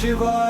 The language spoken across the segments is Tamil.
Shivaya.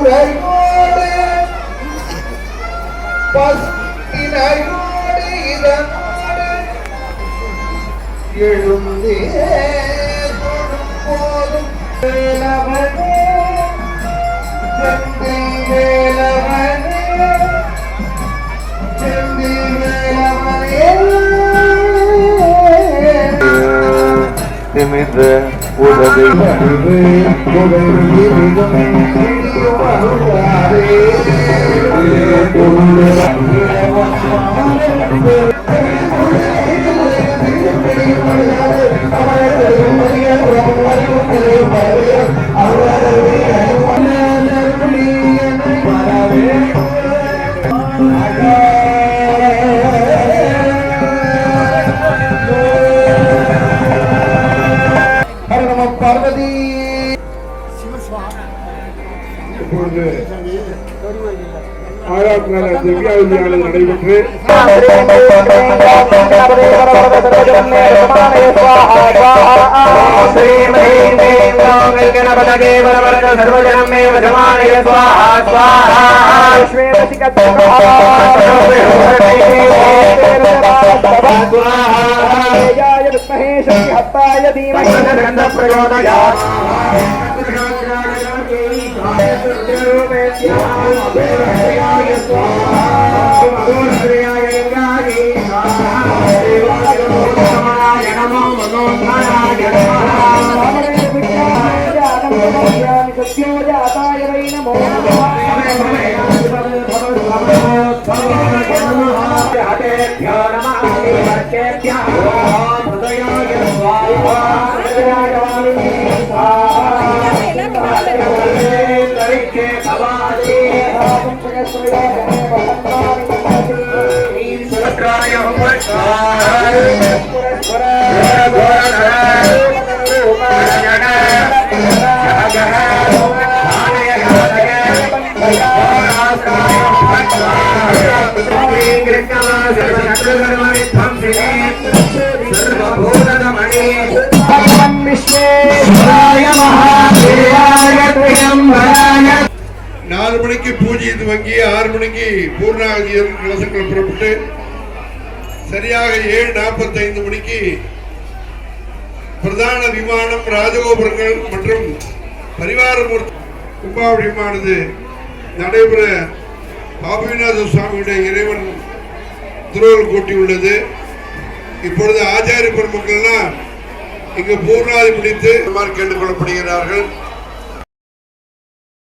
உரையோடு பஸ்தினையோடு இதனோடு எழுந்தே போதும் வேளவனே உதவி உதவி பார்வதி இப்பொழுது ஆறாம் நாள் திவ்யாவதியானது நடைபெற்று Yes, நாலு மணிக்கு பூஜை துவங்கி ஆறு மணிக்கு பூர்ணாவதி கலசங்கள் புறப்பட்டு சரியாக ஏழு நாற்பத்தைந்து மணிக்கு பிரதான விமானம் ராஜகோபுரங்கள் மற்றும் பரிவார மூர்த்தி நடைபெற பாபுவிநாத சுவாமியுடைய இறைவன் திருவள்ளுவர் கூட்டியுள்ளது. இப்பொழுது ஆச்சாரிய பெருமக்கள்லாம் இங்கு பூர்ணாதி முடித்து கேட்டுக்கொள்ளப்படுகிறார்கள்.